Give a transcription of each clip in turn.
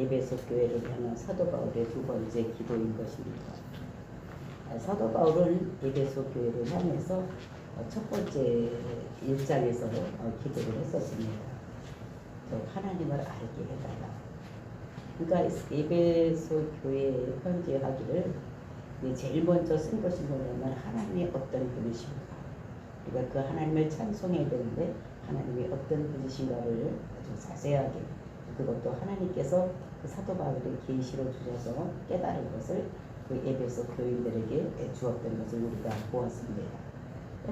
에베소 교회를 향한 사도 바울의 두 번째 기도인 것입니다. 아, 사도 바울은 에베소 교회를 향해서 어, 첫 번째 일장에서 어, 기도를 했었습니다. 저 하나님을 알게 해달라. 그러니까 에베소 교회에 편지하기를 이 제일 먼저 쓴 것이 뭐냐면 하나님이 어떤 분이신가. 우리가 그 하나님을 찬송해야 되는데 하나님이 어떤 분이신가를 아주 자세하게 그것도 하나님께서 그 사도 바울의 계시로 주셔서 깨달은 것을 그 에베소 교인들에게 주었던 것을 우리가 보았습니다.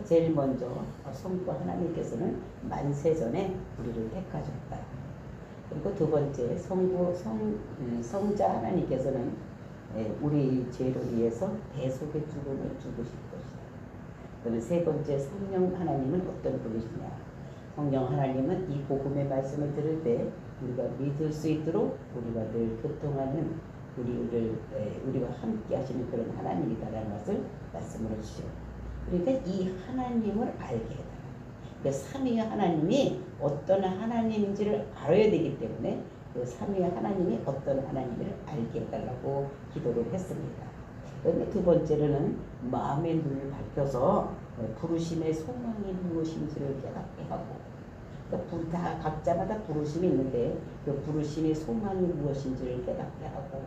제일 먼저 성부 하나님께서는 만세 전에 우리를 택하셨다. 그리고 두 번째 성부 성 음, 성자 하나님께서는 예, 우리 죄를 위해서 대속의 죽음을 죽으실 것이다. 그다음에 세 번째 성령 하나님은 어떤 분이시냐? 성령 하나님은 이 복음의 말씀을 들을 때 우리가 믿을 수 있도록 우리가 늘 교통하는 우리를 에, 우리와 함께 하시는 그런 하나님이다라는 것을 말씀을 해주죠. 그러니까 이 하나님을 알게 해달라. 그 삼위의 하나님이 어떤 하나님인지를 알아야 되기 때문에 그 삼위의 하나님이 어떤 하나님을 알게 해달라고 기도를 했습니다. 그런데 두 번째로는 마음의 눈을 밝혀서 부르심의 소망이 무엇인지를 깨닫게 하고 그러니까 부- 다 각자마다 부르심이 있는데 그 부르심의 소망이 무엇인지를 깨닫게 하고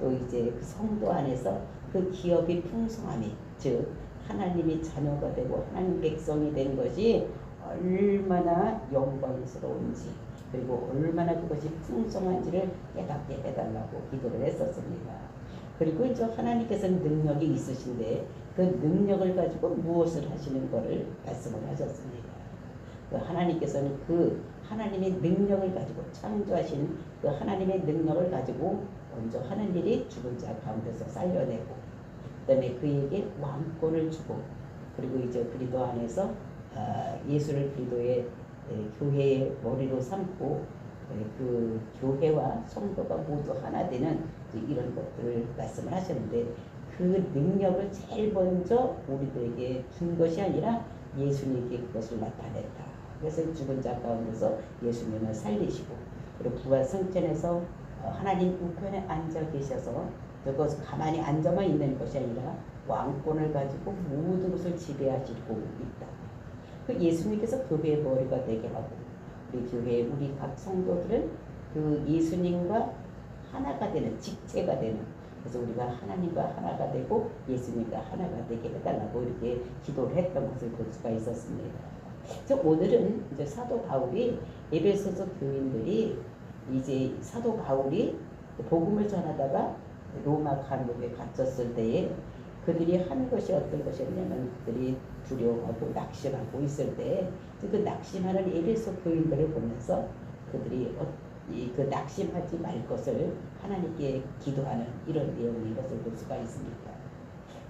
또 이제 그 성도 안에서 그 기업이 풍성함이 즉 하나님이 자녀가 되고 하나님 백성이 된 것이 얼마나 영광스러운지 그리고 얼마나 그것이 풍성한지를 깨닫게 해달라고 기도를 했었습니다. 그리고 이제 하나님께서는 능력이 있으신데 그 능력을 가지고 무엇을 하시는 것을 말씀을 하셨습니다. 그 하나님께서는 그 하나님의 능력을 가지고 창조하신 그 하나님의 능력을 가지고 먼저 하는 일이 죽은 자 가운데서 살려내고 그다음에 그에게 왕권을 주고 그리고 이제 그리도 안에서 아, 예수를 그리도의 에, 교회의 머리로 삼고 에, 그 교회와 성도가 모두 하나 되는 이런 것들을 말씀을 하셨는데 그 능력을 제일 먼저 우리들에게 준 것이 아니라 예수님께 그것을 나타냈다. 그래서 죽은 자 가운데서 예수님을 살리시고 그리고 부활 어, 하나님 우편에 앉아 계셔서 그것 가만히 앉아만 있는 것이 아니라 왕권을 가지고 모든 것을 지배하시고 있다. 그 예수님께서 교회의 머리가 되게 하고 우리 교회 우리 각 성도들은 그 예수님과 하나가 되는 직체가 되는 그래서 우리가 하나님과 하나가 되고 예수님과 하나가 되게 해달라고 이렇게 기도를 했던 것을 볼 수가 있었습니다. 그래서 오늘은 이제 사도 바울이 에베소서 교인들이 이제 사도 바울이 복음을 전하다가 로마 감옥에 갇혔을 때에 그들이 한 것이 어떤 것이었냐면 그들이 두려워하고 낙심하고 있을 때그 낙심하는 에베소 교인들을 보면서 그들이 그 낙심하지 말 것을 하나님께 기도하는 이런 내용인 것을 볼 수가 있습니다.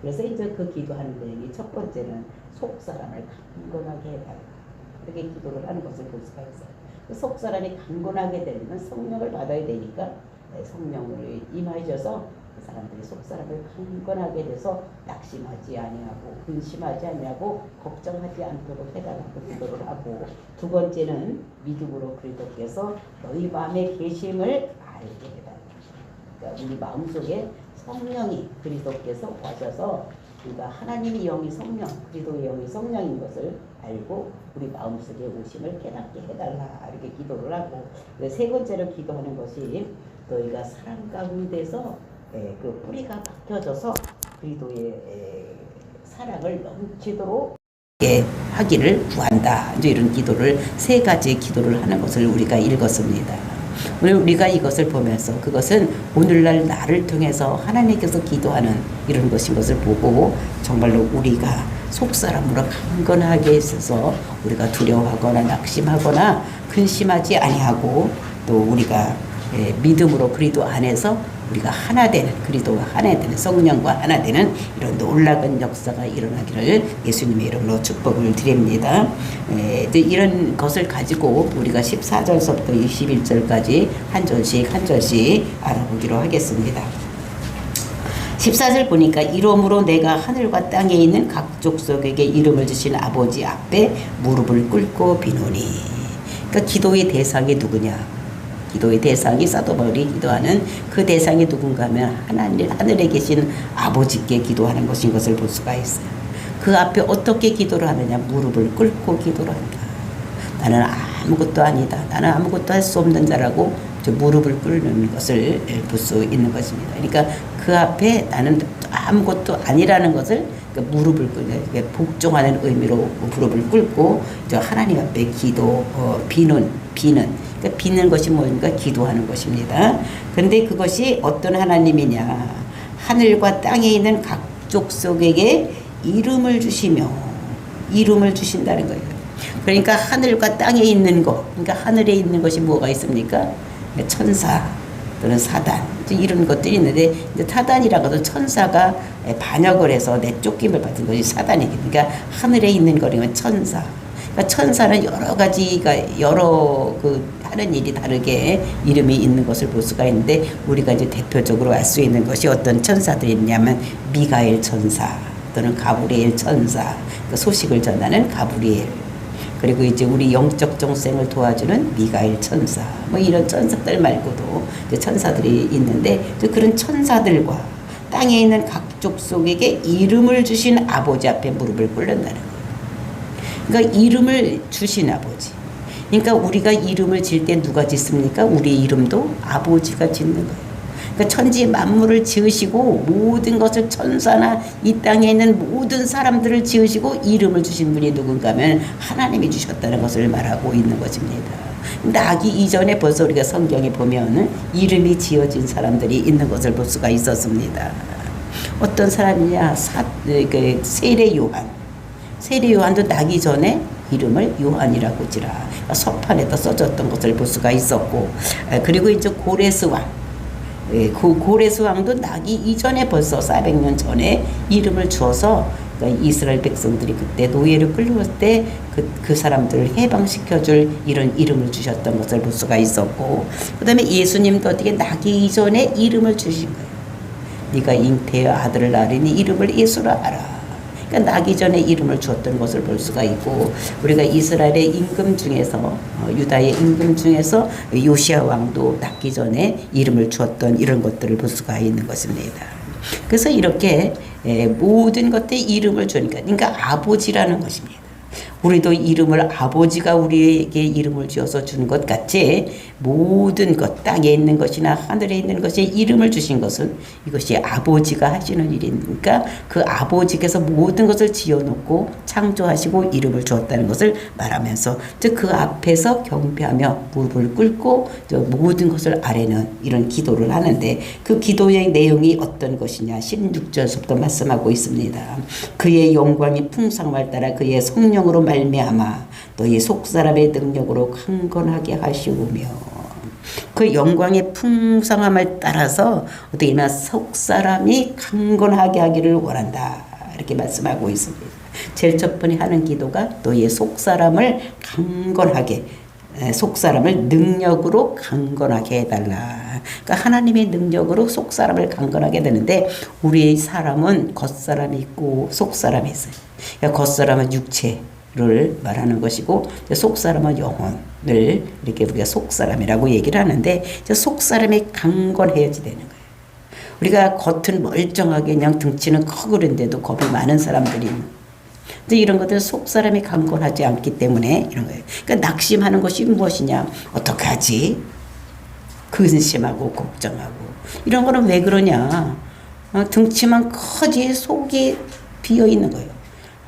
그래서 이제 그 기도하는 내용이 첫 번째는 속 사람을 강건하게 해달라 이렇게 기도를 하는 것을 볼 수가 있어요. 그 속 사람이 강건하게 되려면 성령을 받아야 되니까 네, 성령을 임하셔서 그 사람들이 속 사람을 강건하게 돼서 낙심하지 아니하고 근심하지 아니하고 걱정하지 않도록 해달라고 기도를 하고 두 번째는 믿음으로 그리스도께서 너희 마음에 계심을 알게 해달라. 그러니까 우리 마음 속에 성령이 그리스도께서 와셔서 우리가 하나님의 영이 성령, 그리스도의 영이 성령인 것을 알고 우리 마음속에 오심을 깨닫게 해달라 이렇게 기도를 하고 그세 번째로 기도하는 것이 너희가 사랑 가운데서 에, 그 뿌리가 박혀져서 그리스도의 에, 사랑을 넘치도록 예, 하기를 구한다. 이제 이런 기도를 세 가지 기도를 하는 것을 우리가 읽었습니다. 오늘 우리가 이것을 보면서 그것은 오늘날 나를 통해서 하나님께서 기도하는 이런 것인 것을 보고 정말로 우리가 속사람으로 강건하게 있어서 우리가 두려워하거나 낙심하거나 근심하지 아니하고 또 우리가 예, 믿음으로 그리도 안에서 우리가 하나 되는 그리도가 하나 되는 성령과 하나 되는 이런 놀라운 역사가 일어나기를 예수님의 이름으로 축복을 드립니다. 에, 이제 이런 것을 가지고 우리가 14절서부터 21절까지 한 절씩 한 절씩 알아보기로 하겠습니다. 14절 보니까 이러므로 내가 하늘과 땅에 있는 각 족속에게 이름을 주신 아버지 앞에 무릎을 꿇고 비노니 그러니까 기도의 대상이 누구냐 기도의 대상이 사도 바울이 기도하는 그 대상이 누군가 하면 하나님 하늘에 계신 아버지께 기도하는 것인 것을 볼 수가 있어요. 그 앞에 어떻게 기도를 하느냐 무릎을 꿇고 기도를 한다. 나는 아무것도 아니다. 나는 아무것도 할 수 없는 자라고 저 무릎을 꿇는 것을 볼 수 있는 것입니다. 그러니까 그 앞에 나는 아무것도 아니라는 것을 그 무릎을 꿇는 복종하는 의미로 무릎을 꿇고 저 하나님 앞에 기도 어, 비는 비는 그러니까 비는 것이 뭡니까 기도하는 것입니다. 그런데 그것이 어떤 하나님이냐 하늘과 땅에 있는 각 족속에게 이름을 주시며 이름을 주신다는 거예요. 그러니까 하늘과 땅에 있는 것, 그러니까 하늘에 있는 것이 뭐가 있습니까? 천사 또는 사단. 이런 것들이 있는데 이제 사단이라고 해도 천사가 반역을 해서 내쫓김을 받은 것이 사단이기 그러니까 하늘에 있는 거리면 천사. 그러니까 천사는 여러 가지가 여러 그 하는 일이 다르게 이름이 있는 것을 볼 수가 있는데 우리가 이제 대표적으로 알 수 있는 것이 어떤 천사들이 있냐면 미가엘 천사 또는 가브리엘 천사. 그 소식을 전하는 가브리엘 그리고 이제 우리 영적 정생을 도와주는 미가엘 천사 뭐 이런 천사들 말고도 이제 천사들이 있는데 이제 그런 천사들과 땅에 있는 각 족속에게 이름을 주신 아버지 앞에 무릎을 꿇는다는 거예요. 그러니까 이름을 주신 아버지. 그러니까 우리가 이름을 질 때 누가 짓습니까? 우리 이름도 아버지가 짓는 거예요. 그러니까 천지 만물을 지으시고 모든 것을 천사나 이 땅에 있는 모든 사람들을 지으시고 이름을 주신 분이 누군가 하면 하나님이 주셨다는 것을 말하고 있는 것입니다. 나기 이전에 벌써 우리가 성경에 보면 이름이 지어진 사람들이 있는 것을 볼 수가 있었습니다. 어떤 사람이냐 사, 그 세례 요한 세례 요한도 나기 전에 이름을 요한이라고 지라 서판에다 써졌던 것을 볼 수가 있었고 그리고 이제 고레스 왕 예, 그 고레스 왕도 나기 이전에 벌써 400년 전에 이름을 주어서 그러니까 이스라엘 백성들이 그때 노예를 끌려올 때 그 그 사람들을 해방시켜줄 이런 이름을 주셨던 것을 볼 수가 있었고 그 다음에 예수님도 어떻게 나기 이전에 이름을 주신 거예요. 네가 잉태의 아들을 낳으니 이름을 예수라 하라. 그러니까 나기 전에 이름을 주었던 것을 볼 수가 있고 우리가 이스라엘의 임금 중에서 어, 유다의 임금 중에서 요시아 왕도 낳기 전에 이름을 주었던 이런 것들을 볼 수가 있는 것입니다. 그래서 이렇게 에, 모든 것에 이름을 주니까 그러니까 아버지라는 것입니다. 우리도 이름을 아버지가 우리에게 이름을 지어서 주는 것 같이 모든 것 땅에 있는 것이나 하늘에 있는 것에 이름을 주신 것은 이것이 아버지가 하시는 일이니까 그 아버지께서 모든 것을 지어놓고 창조하시고 이름을 주었다는 것을 말하면서 그 앞에서 경배하며 무릎을 꿇고 모든 것을 아래는 이런 기도를 하는데 그 기도의 내용이 어떤 것이냐 16절부터 말씀하고 있습니다. 그의 영광이 풍성함을 따라 그의 성령으로 말 미암아 너희 속사람의 능력으로 강건하게 하시오며 그 영광의 풍성함을 따라서 어떻게 나 속사람이 강건하게 하기를 원한다 이렇게 말씀하고 있습니다. 제일 첫 번에 하는 기도가 너희의 속사람을 강건하게 속사람을 능력으로 강건하게 해달라. 그러니까 하나님의 능력으로 속사람을 강건하게 되는데 우리의 사람은 겉사람이 있고 속사람이 있어요. 그러니까 겉사람은 육체, 를 말하는 것이고 속 사람은 영혼을 이렇게 우리가 속 사람이라고 얘기를 하는데 속 사람이 강건해야지 되는 거예요. 우리가 겉은 멀쩡하게 그냥 등치는 크고 그런데도 겁이 많은 사람들이 근데 이런 것들 속 사람이 강건하지 않기 때문에 이런 거예요. 그러니까 낙심하는 것이 무엇이냐? 어떻게 하지? 근심하고 걱정하고 이런 거는 왜 그러냐? 어, 등치만 커지 속이 비어 있는 거예요.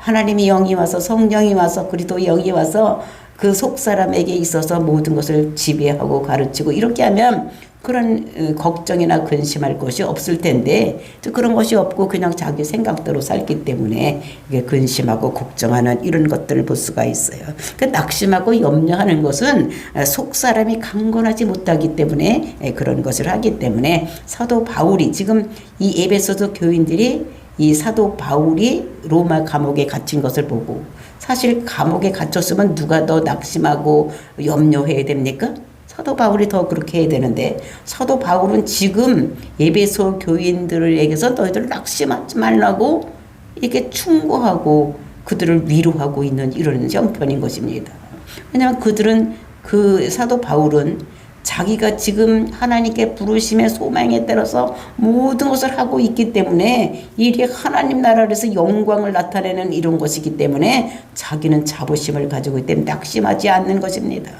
하나님이 영이 와서 성령이 와서 그리도 영이 와서 그 속 사람에게 있어서 모든 것을 지배하고 가르치고 이렇게 하면 그런 어, 걱정이나 근심할 것이 없을 텐데 그런 것이 없고 그냥 자기 생각대로 살기 때문에 이게 근심하고 걱정하는 이런 것들을 볼 수가 있어요. 그 낙심하고 염려하는 것은 속 사람이 강건하지 못하기 때문에 그런 것을 하기 때문에 사도 바울이 지금 이 에베소서 교인들이 이 사도 바울이 로마 감옥에 갇힌 것을 보고 사실 감옥에 갇혔으면 누가 더 낙심하고 염려해야 됩니까? 사도 바울이 더 그렇게 해야 되는데 사도 바울은 지금 예배소 교인들에게서 너희들 낙심하지 말라고 이게 충고하고 그들을 위로하고 있는 이런 형편인 것입니다. 왜냐하면 그들은 그 사도 바울은 자기가 지금 하나님께 부르심의 소망에 따라서 모든 것을 하고 있기 때문에 일이 하나님 나라에서 영광을 나타내는 이런 것이기 때문에 자기는 자부심을 가지고 있기 때문에 낙심하지 않는 것입니다.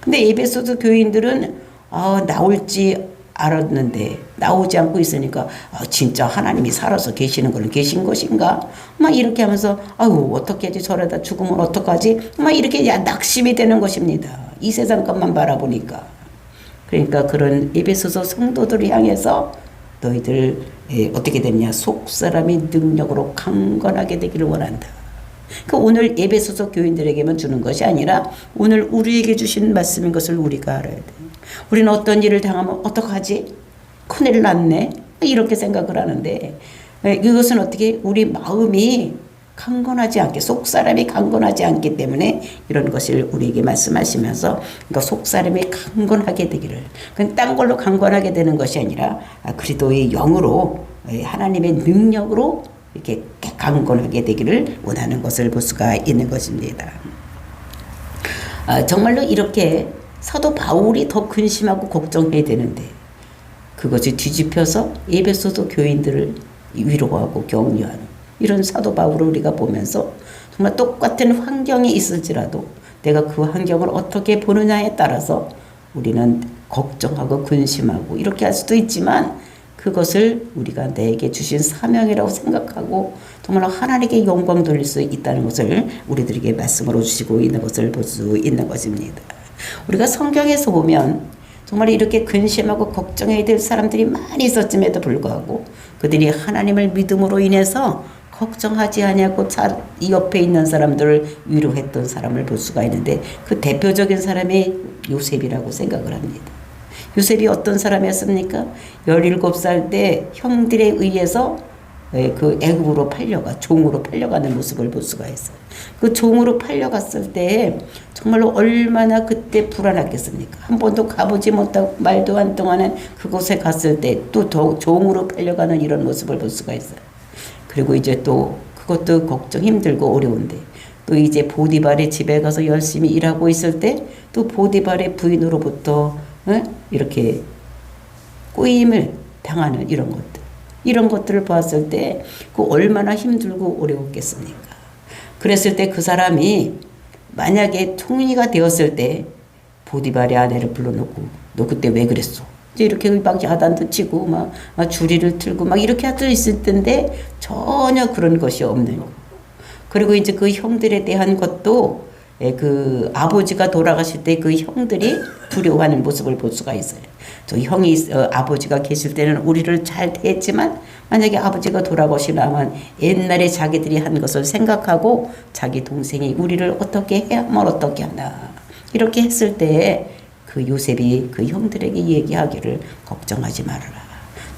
근데 에베소서 교인들은 아, 나올지 알았는데 나오지 않고 있으니까 아, 진짜 하나님이 살아서 계시는 거는 계신 것인가? 막 이렇게 하면서 아유 어떻게 하지 저러다 죽으면 어떡하지? 막 이렇게 야, 낙심이 되는 것입니다. 이 세상 것만 바라보니까 그러니까 그런 에베소서 성도들을 향해서 너희들 에, 어떻게 됐냐 속 사람이 능력으로 강건하게 되기를 원한다. 그 오늘 에베소서 교인들에게만 주는 것이 아니라 오늘 우리에게 주신 말씀인 것을 우리가 알아야 돼. 우리는 어떤 일을 당하면 어떡하지? 큰일 났네. 이렇게 생각을 하는데 에, 이것은 어떻게 우리 마음이 강건하지 않게 속 사람이 강건하지 않기 때문에 이런 것을 우리에게 말씀하시면서 그러니까 속 사람이 강건하게 되기를 그딴 걸로 강건하게 되는 것이 아니라 아, 그리스도의 영으로 에, 하나님의 능력으로 이렇게 강건하게 되기를 원하는 것을 볼 수가 있는 것입니다. 아, 정말로 이렇게 사도 바울이 더 근심하고 걱정해야 되는데 그것이 뒤집혀서 에베소서 교인들을 위로하고 격려하는 이런 사도 바울을 우리가 보면서 정말 똑같은 환경이 있을지라도 내가 그 환경을 어떻게 보느냐에 따라서 우리는 걱정하고 근심하고 이렇게 할 수도 있지만 그것을 우리가 내게 주신 사명이라고 생각하고 정말 하나님께 영광 돌릴 수 있다는 것을 우리들에게 말씀으로 주시고 있는 것을 볼 수 있는 것입니다. 우리가 성경에서 보면 정말 이렇게 근심하고 걱정해야 될 사람들이 많이 있었음에도 불구하고 그들이 하나님을 믿음으로 인해서 걱정하지 아니하고 자, 이 옆에 있는 사람들을 위로했던 사람을 볼 수가 있는데 그 대표적인 사람이 요셉이라고 생각을 합니다. 요셉이 어떤 사람이었습니까? 17살 때 형들에 의해서 예, 그 애굽으로 팔려가 종으로 팔려가는 모습을 볼 수가 있어요. 그 종으로 팔려갔을 때 정말로 얼마나 그때 불안했겠습니까? 한 번도 가보지 못하고 말도 안 통하는 그곳에 갔을 때 또 종으로 팔려가는 이런 모습을 볼 수가 있어요. 그리고 이제 또 그것도 걱정 힘들고 어려운데 또 이제 보디발의 집에 가서 열심히 일하고 있을 때 또 보디발의 부인으로부터 어? 이렇게 꼬임을 당하는 이런 것들 이런 것들을 보았을 때 그 얼마나 힘들고 어려웠겠습니까? 그랬을 때 그 사람이 만약에 총리가 되었을 때 보디발의 아내를 불러놓고 너 그때 왜 그랬어? 이렇게 막 야단도 치고 막, 막 주리를 틀고 막 이렇게 하도 있을 텐데 전혀 그런 것이 없는 거. 그리고 이제 그 형들에 대한 것도 예, 그 아버지가 돌아가실 때 그 형들이 두려워하는 모습을 볼 수가 있어요. 저 형이 어, 아버지가 계실 때는 우리를 잘 대했지만 만약에 아버지가 돌아가시려면 옛날에 자기들이 한 것을 생각하고 자기 동생이 우리를 어떻게 해야만 어떻게 하나 이렇게 했을 때 그 요셉이 그 형들에게 얘기하기를 걱정하지 말아라.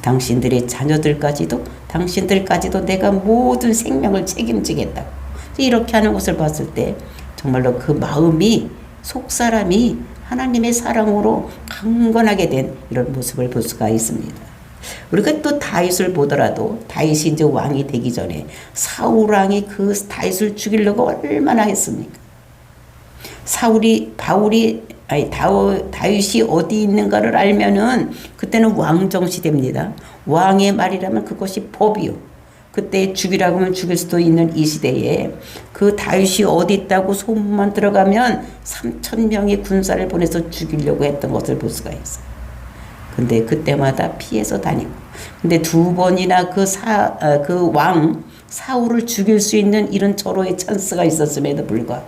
당신들의 자녀들까지도 당신들까지도 내가 모든 생명을 책임지겠다. 이렇게 하는 것을 봤을 때 정말로 그 마음이 속 사람이 하나님의 사랑으로 강건하게 된 이런 모습을 볼 수가 있습니다. 우리가 또 다윗을 보더라도 다윗이 이제 왕이 되기 전에 사울 왕이 그 다윗을 죽이려고 얼마나 했습니까? 사울이 바울이 아니 다우, 다윗이 어디 있는가를 알면은 그때는 왕정 시대입니다. 왕의 말이라면 그것이 법이요. 그때 죽이라고 하면 죽일 수도 있는 이 시대에 그 다윗이 어디 있다고 소문만 들어가면 3천 명의 군사를 보내서 죽이려고 했던 것을 볼 수가 있어요. 근데 그때마다 피해서 다니고. 근데 두 번이나 그 사, 어, 그 왕, 사울을 죽일 수 있는 이런 절호의 찬스가 있었음에도 불구하고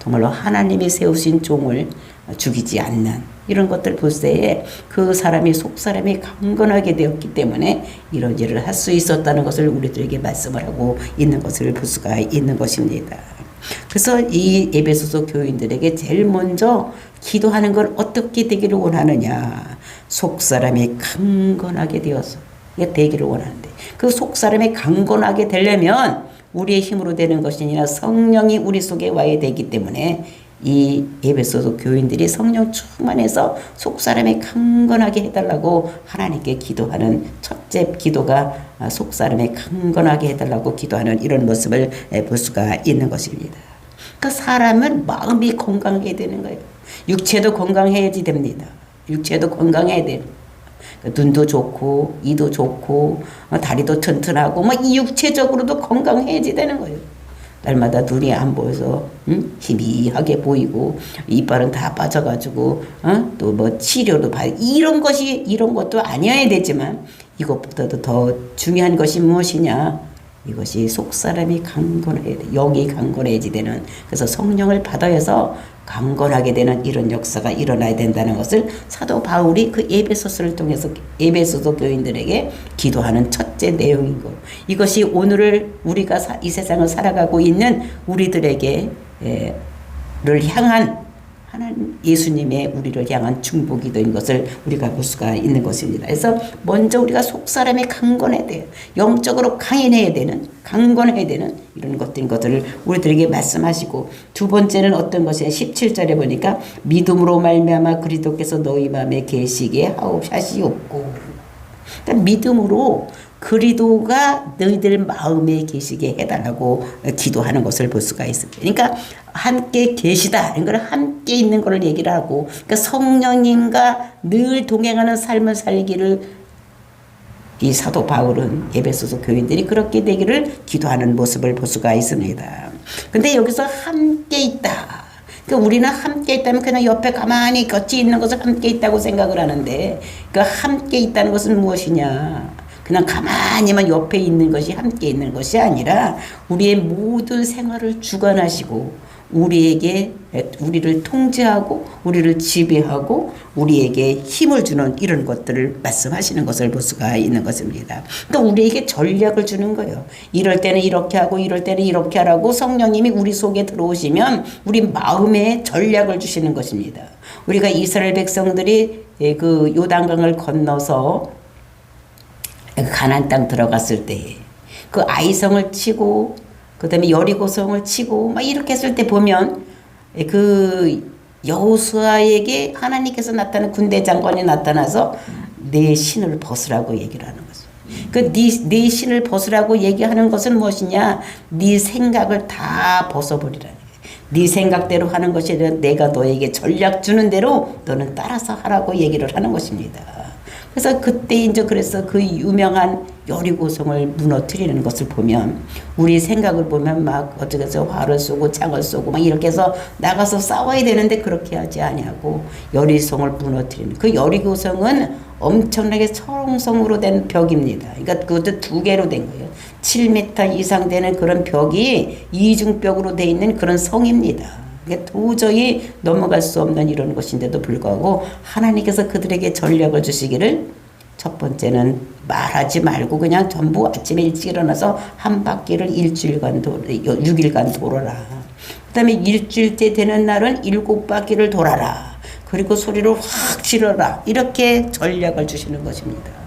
정말로 하나님이 세우신 종을 죽이지 않는 이런 것들 볼 때에 그 사람이 속 사람이 강건하게 되었기 때문에 이런 일을 할 수 있었다는 것을 우리들에게 말씀을 하고 있는 것을 볼 수가 있는 것입니다. 그래서 이 에베소서 교인들에게 제일 먼저 기도하는 걸 어떻게 되기를 원하느냐. 속 사람이 강건하게 되어서 되기를 원하는데 그 속 사람이 강건하게 되려면 우리의 힘으로 되는 것이 아니라 성령이 우리 속에 와야 되기 때문에 이 에베소서 교인들이 성령 충만해서 속 사람이 강건하게 해달라고 하나님께 기도하는 첫째 기도가 속 사람이 강건하게 해달라고 기도하는 이런 모습을 볼 수가 있는 것입니다. 그 사람은 마음이 건강하게 되는 거예요. 육체도 건강해야지 됩니다. 육체도 건강해야 돼. 그 눈도 좋고 이도 좋고 어, 다리도 튼튼하고 뭐 이 육체적으로도 건강해야지 되는 거예요. 날마다 눈이 안 보여서 응? 희미하게 보이고 이빨은 다 빠져가지고 어? 또뭐 치료도 받 이런 것이 이런 것도 아니어야 되지만 이것보다도 더 중요한 것이 무엇이냐 이것이 속 사람이 강건해야 돼 영이 강건해야지 되는 그래서 성령을 받아서 강건하게 되는 이런 역사가 일어나야 된다는 것을 사도 바울이 그 에베소서를 통해서 에베소서 교인들에게 기도하는 첫째 내용인 거. 이것이 오늘을 우리가 사- 이 세상을 살아가고 있는 우리들에게 에, 를 향한 하나님 예수님의 우리를 향한 중보기도인 것을 우리가 볼 수가 있는 것입니다. 그래서 먼저 우리가 속 사람이 강건해야 돼요. 영적으로 강인해야 되는 강건해야 되는 이런 것들인 것들을 우리들에게 말씀하시고 두 번째는 어떤 것이냐 17절에 보니까 믿음으로 말미암아 그리스도께서 너희 마음에 계시게 하옵하시옵고 그러니까 믿음으로 그리도가 너희들 마음에 계시게 해달라고 기도하는 것을 볼 수가 있습니다. 그러니까 함께 계시다. 이런 걸 함께 있는 걸 얘기를 하고, 그러니까 성령님과 늘 동행하는 삶을 살기를 이 사도 바울은 에베소서 교인들이 그렇게 되기를 기도하는 모습을 볼 수가 있습니다. 근데 여기서 함께 있다. 그 우리는 함께 있다면 그냥 옆에 가만히 곁이 있는 것을 함께 있다고 생각을 하는데 그 함께 있다는 것은 무엇이냐? 그냥 가만히만 옆에 있는 것이 함께 있는 것이 아니라 우리의 모든 생활을 주관하시고 우리에게 우리를 통제하고 우리를 지배하고 우리에게 힘을 주는 이런 것들을 말씀하시는 것을 볼 수가 있는 것입니다. 또 우리에게 전략을 주는 거예요. 이럴 때는 이렇게 하고 이럴 때는 이렇게 하라고 성령님이 우리 속에 들어오시면 우리 마음에 전략을 주시는 것입니다. 우리가 이스라엘 백성들이 예, 그 요단강을 건너서 가나안 땅 들어갔을 때 그 아이성을 치고 그다음에 여리고성을 치고 막 이렇게 했을 때 보면 그 여호수아에게 하나님께서 나타난 군대 장관이 나타나서 내 신을 벗으라고 얘기를 하는 거죠. 그네 네 신을 벗으라고 얘기하는 것은 무엇이냐? 네 생각을 다 벗어버리라는 거예요. 네 생각대로 하는 것이 아니라 내가 너에게 전략 주는 대로 너는 따라서 하라고 얘기를 하는 것입니다. 그래서 그때 이제 그래서 그 유명한 여리고성을 무너뜨리는 것을 보면 우리 생각을 보면 막 해서 화를 쏘고 창을 쏘고 막 이렇게 해서 나가서 싸워야 되는데 그렇게 하지 아니하고 여리성을 무너뜨리는 그 여리고성은 엄청나게 철옹성으로 된 벽입니다. 그러니까 그것도 두 개로 된 거예요. 7m 이상 되는 그런 벽이 이중벽으로 돼 있는 그런 성입니다. 도저히 넘어갈 수 없는 이런 것인데도 불구하고 하나님께서 그들에게 전략을 주시기를 첫 번째는 말하지 말고 그냥 전부 아침에 일찍 일어나서 한 바퀴를 일주일간 도 6일간 돌아라. 그 다음에 일주일째 되는 날은 일곱 바퀴를 돌아라. 그리고 소리를 확 지르라. 이렇게 전략을 주시는 것입니다.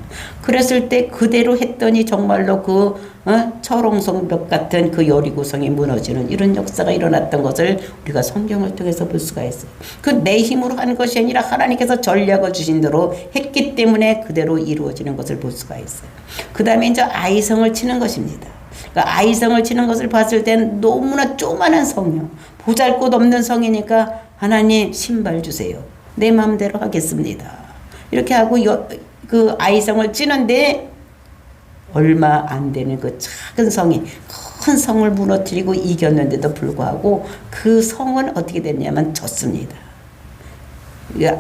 그랬을 때 그대로 했더니 정말로 그 어? 철옹성벽 같은 그 여리고성이 무너지는 이런 역사가 일어났던 것을 우리가 성경을 통해서 볼 수가 있어요. 그 내 힘으로 한 것이 아니라 하나님께서 전략을 주신 대로 했기 때문에 그대로 이루어지는 것을 볼 수가 있어요. 그 다음에 이제 아이성을 치는 것입니다. 그 아이성을 치는 것을 봤을 때는 너무나 조그만한 성이요. 보잘 것 없는 성이니까 하나님 신발 주세요. 내 마음대로 하겠습니다. 이렇게 하고 여, 그 아이성을 찌는데 얼마 안 되는 그 작은 성이 큰 성을 무너뜨리고 이겼는데도 불구하고 그 성은 어떻게 됐냐면 졌습니다.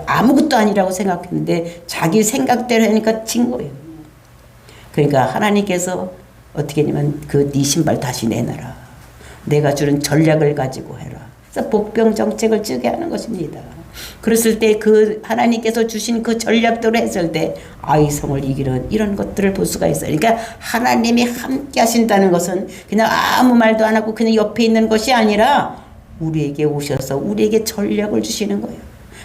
아무것도 아니라고 생각했는데 자기 생각대로 하니까 진 거예요. 그러니까 하나님께서 어떻게 했냐면 그 네 신발 다시 내놔라. 내가 주는 전략을 가지고 해라. 그래서 복병 정책을 쓰게 하는 것입니다. 그랬을 때 그 하나님께서 주신 그 전략대로 했을 때 아이 성을 이기는 이런 것들을 볼 수가 있어요. 그러니까 하나님이 함께 하신다는 것은 그냥 아무 말도 안 하고 그냥 옆에 있는 것이 아니라 우리에게 오셔서 우리에게 전략을 주시는 거예요.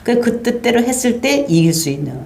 그, 그 뜻대로 했을 때 이길 수 있는.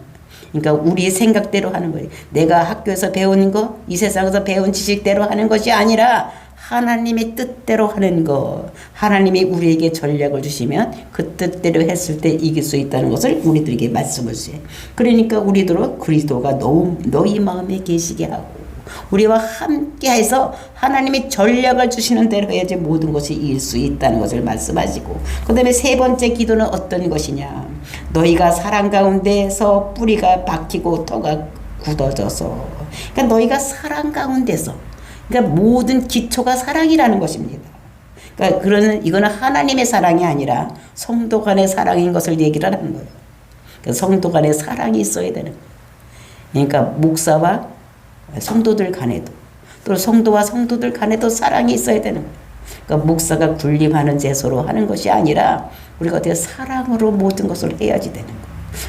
그러니까 우리 생각대로 하는 거예요. 내가 학교에서 배운 거, 이 세상에서 배운 지식대로 하는 것이 아니라 하나님의 뜻대로 하는 것. 하나님이 우리에게 전략을 주시면 그 뜻대로 했을 때 이길 수 있다는 것을 우리들에게 말씀을 주세요. 그러니까 우리들은 그리스도가 너, 너희 마음에 계시게 하고 우리와 함께해서 하나님이 전략을 주시는 대로 해야지 모든 것이 이길 수 있다는 것을 말씀하시고 그 다음에 세 번째 기도는 어떤 것이냐 너희가 사랑 가운데서 뿌리가 박히고 터가 굳어져서 그러니까 너희가 사랑 가운데서 그러니까 모든 기초가 사랑이라는 것입니다. 그러니까 그러는 이거는 하나님의 사랑이 아니라 성도 간의 사랑인 것을 얘기를 하는 거예요. 그러니까 성도 간의 사랑이 있어야 되는 거예요. 그러니까 목사와 성도들 간에도 또 성도와 성도들 간에도 사랑이 있어야 되는 거예요. 그러니까 목사가 군림하는 제소로 하는 것이 아니라 우리가 어떻게 사랑으로 모든 것을 해야지 되는 거예요.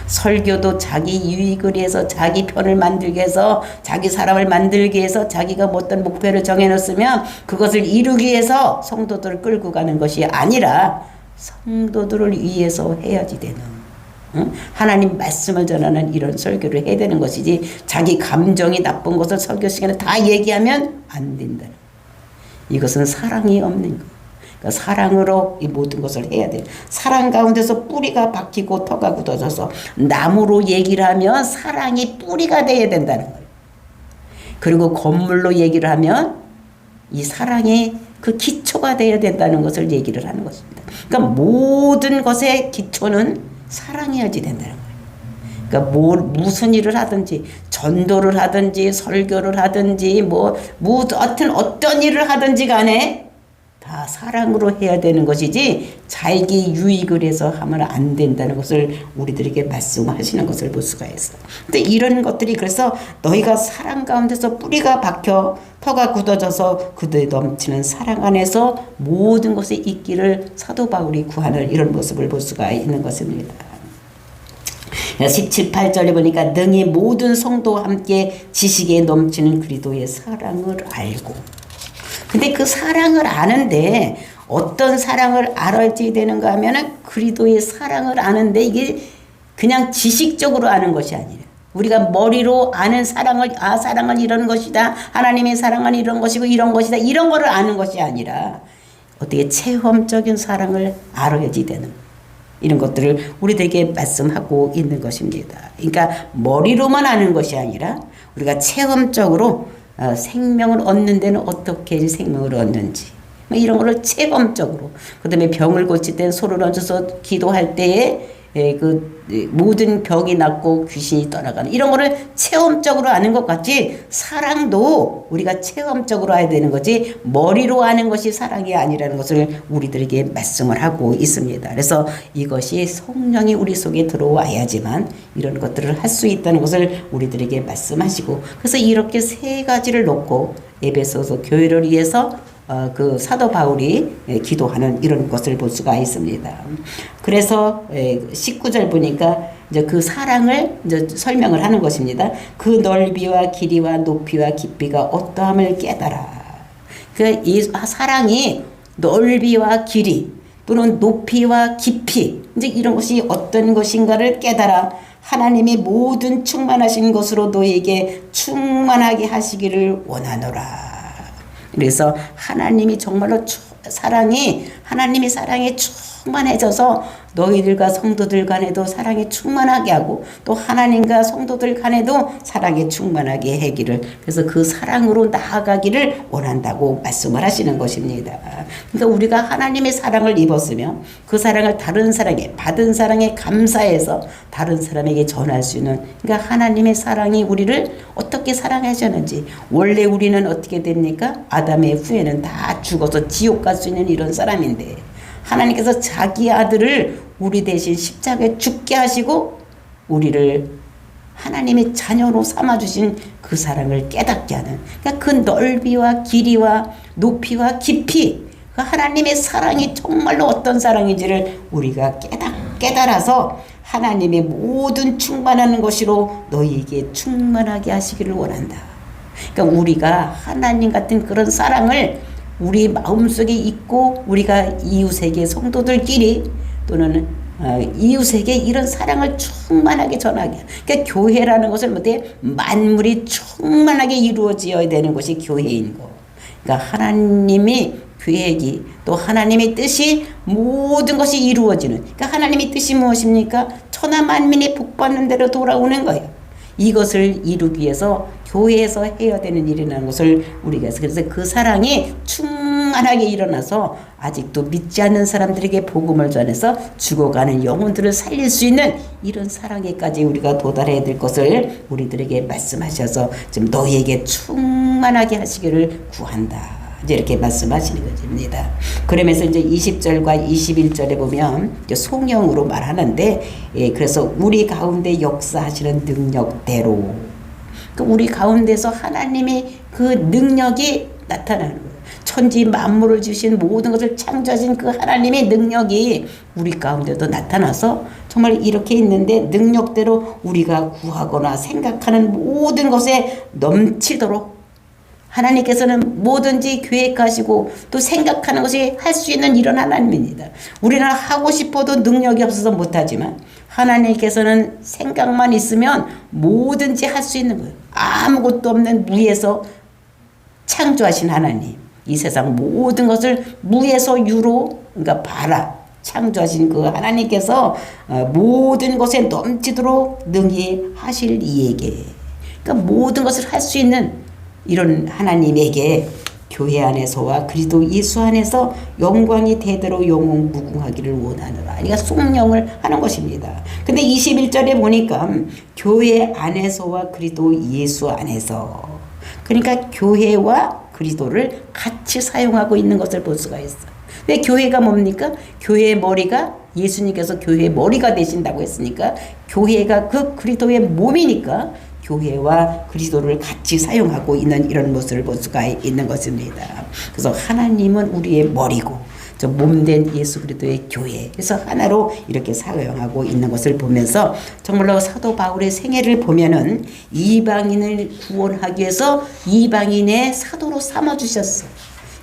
설교도 자기 유익을 위해서 자기 편을 만들기 위해서 자기 사람을 만들기 위해서 자기가 뭐 어떤 목표를 정해놓으면 그것을 이루기 위해서 성도들을 끌고 가는 것이 아니라 성도들을 위해서 해야지 되는 응? 하나님 말씀을 전하는 이런 설교를 해야 되는 것이지 자기 감정이 나쁜 것을 설교 시간에 다 얘기하면 안 된다는 이것은 사랑이 없는 거. 사랑으로 이 모든 것을 해야 돼요. 사랑 가운데서 뿌리가 박히고 터가 굳어져서 나무로 얘기를 하면 사랑이 뿌리가 돼야 된다는 거예요. 그리고 건물로 얘기를 하면 이 사랑이 그 기초가 돼야 된다는 것을 얘기를 하는 것입니다. 그러니까 모든 것의 기초는 사랑이어야지 된다는 거예요. 그러니까 뭘 무슨 일을 하든지 전도를 하든지 설교를 하든지 뭐, 뭐 어떤 어떤 일을 하든지 간에 다 사랑으로 해야 되는 것이지 자기 유익을 해서 하면 안 된다는 것을 우리들에게 말씀하시는 것을 볼 수가 있어. 근데 이런 것들이 그래서 너희가 사랑 가운데서 뿌리가 박혀 터가 굳어져서 그들에 넘치는 사랑 안에서 모든 것이 있기를 사도 바울이 구하는 이런 모습을 볼 수가 있는 것입니다. 17, 8절에 보니까 능히 모든 성도와 함께 지식에 넘치는 그리도의 사랑을 알고 근데 그 사랑을 아는데 어떤 사랑을 알아야지 되는가 하면은 그리도의 사랑을 아는데 이게 그냥 지식적으로 아는 것이 아니라 우리가 머리로 아는 사랑을 아 사랑은 이런 것이다 하나님의 사랑은 이런 것이고 이런 것이다 이런 거를 아는 것이 아니라 어떻게 체험적인 사랑을 알아야지 되는 이런 것들을 우리들에게 말씀하고 있는 것입니다. 그러니까 머리로만 아는 것이 아니라 우리가 체험적으로 어, 생명을 얻는 데는 어떻게 생명을 얻는지. 뭐 이런 거를 체험적으로. 그다음에 병을 고칠 때 소를 얹어서 기도할 때에 예, 그 모든 병이 낫고 귀신이 떠나가는 이런 거를 체험적으로 아는 것 같이 사랑도 우리가 체험적으로 해야 되는 거지 머리로 아는 것이 사랑이 아니라는 것을 우리들에게 말씀을 하고 있습니다. 그래서 이것이 성령이 우리 속에 들어와야지만 이런 것들을 할 수 있다는 것을 우리들에게 말씀하시고 그래서 이렇게 세 가지를 놓고 에베소서 교회를 위해서 어, 그 사도 바울이 예, 기도하는 이런 것을 볼 수가 있습니다. 그래서 예, 19절 보니까 이제 그 사랑을 이제 설명을 하는 것입니다. 그 넓이와 길이와 높이와 깊이가 어떠함을 깨달아. 그이 사랑이 넓이와 길이 또는 높이와 깊이 이제 이런 것이 어떤 것인가를 깨달아 하나님이 모든 충만하신 것으로 너에게 충만하게 하시기를 원하노라. 그래서 하나님이 정말로 사랑이 하나님이 사랑에 충만해져서 너희들과 성도들 간에도 사랑이 충만하게 하고 또 하나님과 성도들 간에도 사랑이 충만하게 하기를 그래서 그 사랑으로 나아가기를 원한다고 말씀을 하시는 것입니다. 그러니까 우리가 하나님의 사랑을 입었으면 그 사랑을 다른 사람에게 받은 사랑에 감사해서 다른 사람에게 전할 수 있는 그러니까 하나님의 사랑이 우리를 어떻게 사랑하셨는지 원래 우리는 어떻게 됩니까? 아담의 후에는 다 죽어서 지옥 갈 수 있는 이런 사람인데 하나님께서 자기 아들을 우리 대신 십자가에 죽게 하시고 우리를 하나님의 자녀로 삼아 주신 그 사랑을 깨닫게 하는 그러니까 그 넓이와 길이와 높이와 깊이 그 하나님의 사랑이 정말로 어떤 사랑인지를 우리가 깨닫, 깨달아서 하나님의 모든 충만하는 것으로 너희에게 충만하게 하시기를 원한다. 그러니까 우리가 하나님 같은 그런 사랑을 우리 마음속에 있고 우리가 이웃에게 성도들끼리 또는 어, 이웃에게 이런 사랑을 충만하게 전하게. 그러니까 교회라는 것을 뭐대 만물이 충만하게 이루어져야 되는 것이 교회인 거. 그러니까 하나님이 계획이 또 하나님의 뜻이 모든 것이 이루어지는. 그러니까 하나님의 뜻이 무엇입니까? 천하 만민이 복받는 대로 돌아오는 거예요. 이것을 이루기 위해서 교회에서 해야 되는 일이라는 것을 우리가 그래서 그 사랑이 충만하게 일어나서 아직도 믿지 않는 사람들에게 복음을 전해서 죽어가는 영혼들을 살릴 수 있는 이런 사랑에까지 우리가 도달해야 될 것을 우리들에게 말씀하셔서 지금 너희에게 충만하게 하시기를 구한다. 이제 이렇게 말씀하시는 것입니다. 그러면서 이제 20절과 21절에 보면 이제 송영으로 말하는데, 예, 그래서 우리 가운데 역사하시는 능력대로, 그 우리 가운데서 하나님이 그 능력이 나타나는 거예요. 천지 만물을 주신 모든 것을 창조하신 그 하나님의 능력이 우리 가운데도 나타나서 정말 이렇게 있는데 능력대로 우리가 구하거나 생각하는 모든 것에 넘치도록 하나님께서는 뭐든지 계획하시고 또 생각하는 것이 할 수 있는 이런 하나님입니다. 우리는 하고 싶어도 능력이 없어서 못하지만 하나님께서는 생각만 있으면 뭐든지 할 수 있는 거예요. 아무것도 없는 무에서 창조하신 하나님. 이 세상 모든 것을 무에서 유로 그러니까 바라 창조하신 그 하나님께서 어, 모든 것에 넘치도록 능히 하실 이에게 그러니까 모든 것을 할 수 있는 이런 하나님에게 교회 안에서와 그리스도 예수 안에서 영광이 대대로 영원 무궁하기를 원하노라. 그러니까 속령을 하는 것입니다. 근데 21절에 보니까 교회 안에서와 그리스도 예수 안에서 그러니까 교회와 그리스도를 같이 사용하고 있는 것을 볼 수가 있어. 근데 교회가 뭡니까? 교회의 머리가 예수님께서 교회의 머리가 되신다고 했으니까 교회가 그 그리스도의 몸이니까 교회와 그리스도를 같이 사용하고 있는 이런 모습을 볼 수가 있는 것입니다. 그래서 하나님은 우리의 머리고 저 몸된 예수 그리스도의 교회 그래서 하나로 이렇게 사용하고 있는 것을 보면서 정말로 사도 바울의 생애를 보면은 이방인을 구원하기 위해서 이방인의 사도로 삼아 주셨어.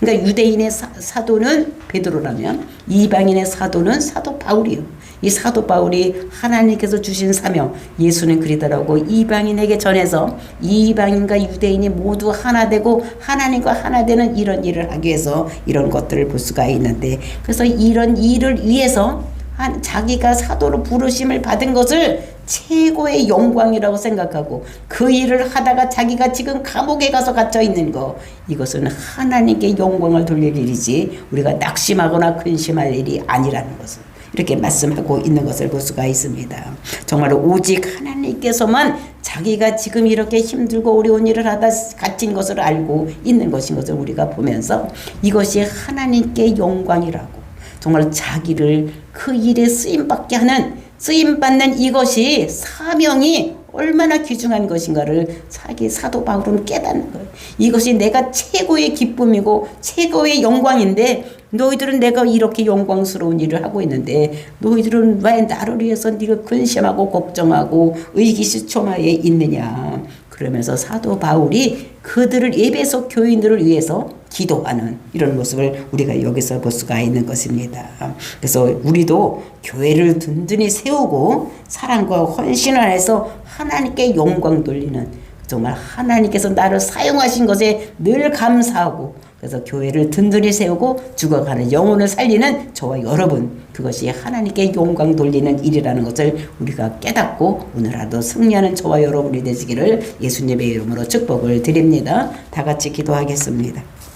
그러니까 유대인의 사, 사도는 베드로라면 이방인의 사도는 사도 바울이요. 이 사도 바울이 하나님께서 주신 사명 예수는 그리더라고 이방인에게 전해서 이방인과 유대인이 모두 하나 되고 하나님과 하나 되는 이런 일을 하기 위해서 이런 것들을 볼 수가 있는데 그래서 이런 일을 위해서 한 자기가 사도로 부르심을 받은 것을 최고의 영광이라고 생각하고 그 일을 하다가 자기가 지금 감옥에 가서 갇혀 있는 거 이것은 하나님께 영광을 돌릴 일이지 우리가 낙심하거나 근심할 일이 아니라는 것을 이렇게 말씀하고 있는 것을 볼 수가 있습니다. 정말 오직 하나님께서만 자기가 지금 이렇게 힘들고 어려운 일을 하다 갇힌 것을 알고 있는 것인 것을 우리가 보면서 이것이 하나님께 영광이라고 정말 자기를 그 일에 쓰임받게 하는 쓰임받는 이것이 사명이 얼마나 귀중한 것인가를 자기 사도 바울은 깨닫는 거예요. 이것이 내가 최고의 기쁨이고 최고의 영광인데 너희들은 내가 이렇게 영광스러운 일을 하고 있는데 너희들은 왜 나를 위해서 네가 근심하고 걱정하고 의기시초마에 있느냐. 그러면서 사도 바울이 그들을 예배소 교인들을 위해서 기도하는 이런 모습을 우리가 여기서 볼 수가 있는 것입니다. 그래서 우리도 교회를 든든히 세우고 사랑과 헌신 안에서 하나님께 영광 돌리는 정말 하나님께서 나를 사용하신 것에 늘 감사하고 그래서 교회를 든든히 세우고 죽어가는 영혼을 살리는 저와 여러분 그것이 하나님께 영광 돌리는 일이라는 것을 우리가 깨닫고 오늘 하루 승리하는 저와 여러분이 되시기를 예수님의 이름으로 축복을 드립니다. 다 같이 기도하겠습니다.